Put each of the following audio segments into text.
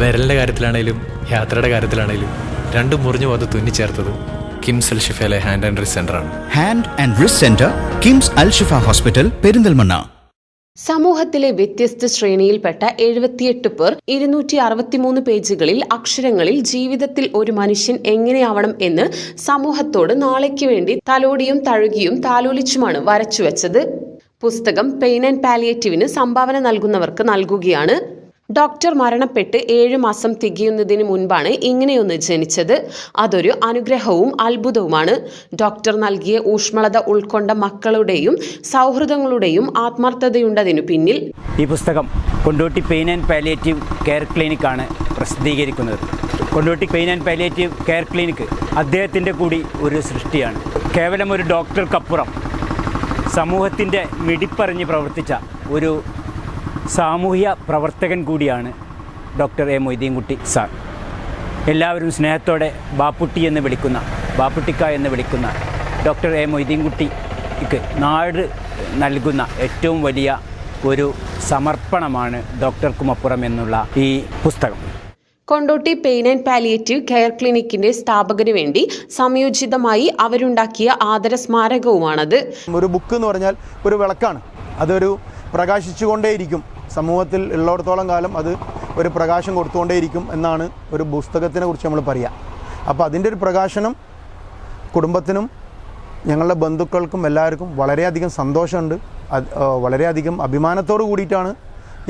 വിരലിന്റെ കാര്യത്തിലാണേലും യാത്രയുടെ കാര്യത്തിലാണേലും രണ്ടും മുറിഞ്ഞു പോകാതെ തുന്നിച്ചേർത്തത് കിംസ് അൽ ഷിഫയിലെ ഹാൻഡ് ആൻഡ് റിസ് സെന്റർ ആണ്. Hand and wrist centre KIMS Al Shifa hospital Perinthalmanna. സമൂഹത്തിലെ വ്യത്യസ്ത ശ്രേണിയിൽപ്പെട്ട എഴുപത്തിയെട്ട് പേർ ഇരുന്നൂറ്റി അറുപത്തിമൂന്ന് പേജുകളിൽ അക്ഷരങ്ങളിൽ ജീവിതത്തിൽ ഒരു മനുഷ്യൻ എങ്ങനെയാവണം എന്ന് സമൂഹത്തോട് നാളേക്ക് വേണ്ടി തലോടിയും തഴുകിയും താലോലിച്ചുമാണ് വരച്ചുവെച്ചത്. പുസ്തകം പെയിൻ ആൻഡ് പാലിയേറ്റീവിന് സംഭാവന നൽകുന്നവർക്ക് നൽകുകയാണ്. ഡോക്ടർ മരണപ്പെട്ട് ഏഴു മാസം തികയുന്നതിന് മുൻപാണ് ഇങ്ങനെയൊന്ന് ജനിച്ചത്. അതൊരു അനുഗ്രഹവും അത്ഭുതവുമാണ്. ഡോക്ടർ നൽകിയ ഊഷ്മളത ഉൾക്കൊണ്ട മക്കളുടെയും സൗഹൃദങ്ങളുടെയും ആത്മാർത്ഥതയുണ്ടതിനു പിന്നിൽ ഈ പുസ്തകം Kondotty pain and palliative care ക്ലിനിക്കാണ് പ്രസിദ്ധീകരിക്കുന്നത്. Kondotty pain and palliative care clinic അദ്ദേഹത്തിന്റെ കൂടി ഒരു സൃഷ്ടിയാണ്. കേവലം ഒരു ഡോക്ടർക്കപ്പുറം സമൂഹത്തിന്റെ മിടിപ്പറിഞ്ഞ് പ്രവർത്തിച്ച ഒരു സാമൂഹ്യ പ്രവർത്തകൻ കൂടിയാണ് ഡോക്ടർ എ മൊയ്തീൻകുട്ടി സാർ. എല്ലാവരും സ്നേഹത്തോടെ ബാപ്പുട്ടി എന്ന് വിളിക്കുന്ന ബാപ്പുട്ടിക്ക എന്ന് വിളിക്കുന്ന ഡോക്ടർ എ മൊയ്തീൻകുട്ടിക്ക് നാട് നൽകുന്ന ഏറ്റവും വലിയ ഒരു സമർപ്പണമാണ് ഡോക്ടർക്കുമപ്പുറം എന്നുള്ള ഈ പുസ്തകം. Kondotty pain and palliative care ക്ലിനിക്കിന്റെ സ്ഥാപകന് വേണ്ടി സംയോജിതമായി അവരുണ്ടാക്കിയ ആദര സ്മാരകവുമാണത് ഒരു ബുക്ക് എന്ന് പറഞ്ഞാൽ ഒരു വിളക്കാണ്. അതൊരു പ്രകാശിച്ചുകൊണ്ടേയിരിക്കും. സമൂഹത്തിൽ ഉള്ളിടത്തോളം കാലം അത് ഒരു പ്രകാശം കൊടുത്തുകൊണ്ടേയിരിക്കും എന്നാണ് ഒരു പുസ്തകത്തിനെ കുറിച്ച് നമ്മൾ പറയുക അപ്പോൾ അതിന്റെ ഒരു പ്രകാശനം കുടുംബത്തിനും ഞങ്ങളുടെ ബന്ധുക്കൾക്കും എല്ലാവർക്കും വളരെയധികം സന്തോഷമുണ്ട്. വളരെയധികം അഭിമാനത്തോട് കൂടിയിട്ടാണ്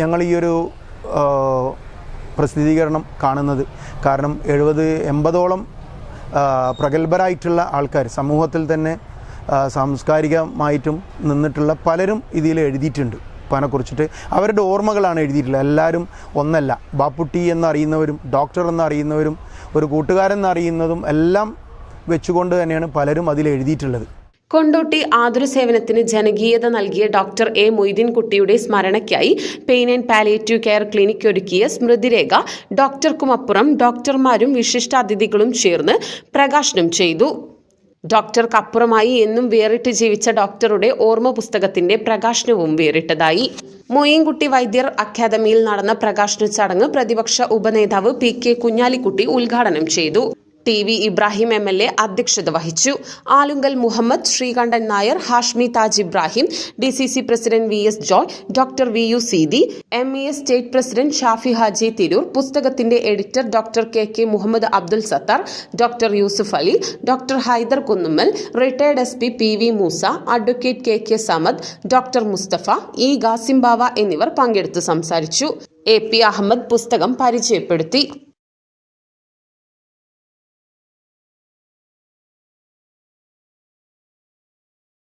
ഞങ്ങൾ ഈ ഒരു പ്രസിദ്ധീകരണം കാണുന്നത്. കാരണം എഴുപത് എൺപതോളം പ്രഗത്ഭരായിട്ടുള്ള ആൾക്കാർ സമൂഹത്തിൽ തന്നെ സാംസ്കാരികമായിട്ടും നിന്നിട്ടുള്ള പലരും ഇതിൽ എഴുതിയിട്ടുണ്ട്. ഉപ്പാനെ കുറിച്ചിട്ട് അവരുടെ ഓർമ്മകളാണ് എഴുതിയിട്ടുള്ളത്. എല്ലാവരും ഒന്നല്ല ബാപ്പുട്ടി എന്നറിയുന്നവരും ഡോക്ടർ എന്നറിയുന്നവരും ഒരു കൂട്ടുകാരൻ എന്നറിയുന്നതും എല്ലാം വെച്ചുകൊണ്ട് തന്നെയാണ് പലരും അതിൽ എഴുതിയിട്ടുള്ളത്. കൊണ്ടോട്ടി ആതുര സേവനത്തിന് ജനകീയത നൽകിയ ഡോക്ടർ എ മൊയ്തീൻകുട്ടിയുടെ സ്മരണയ്ക്കായി pain and palliative care clinic ഒരുക്കിയ സ്മൃതിരേഖ ഡോക്ടർക്കുമപ്പുറം ഡോക്ടർമാരും വിശിഷ്ടാതിഥികളും ചേർന്ന് പ്രകാശനം ചെയ്തു. ഡോക്ടർക്കപ്പുറമായി എന്നും വേറിട്ട് ജീവിച്ച ഡോക്ടറുടെ ഓർമ്മ പുസ്തകത്തിന്റെ പ്രകാശനവും വേറിട്ടതായി. മൊയ്യൻകുട്ടി വൈദ്യർ അക്കാദമിയിൽ നടന്ന പ്രകാശന ചടങ്ങ് പ്രതിപക്ഷ ഉപനേതാവ് പി കെ കുഞ്ഞാലിക്കുട്ടി ഉദ്ഘാടനം ചെയ്തു. T V Ibrahim M L A അധ്യക്ഷത വഹിച്ചു. Alungal Muhammad Sreekantan Nair Hashmi Taj Ibrahim D C C president V S Joy doctor V U Seethi M E S state president Shafi Haji Tirur പുസ്തകത്തിന്റെ editor doctor K K Muhammad Abdul Sathar doctor Yusuf Ali doctor Haider Kunnummal retired S P P V Moosa advocate K K Samad doctor Mustafa E Gasimbava എന്നിവർ പങ്കെടുത്ത് സംസാരിച്ചു. A P Ahmed പുസ്തകം പരിചയപ്പെടുത്തി.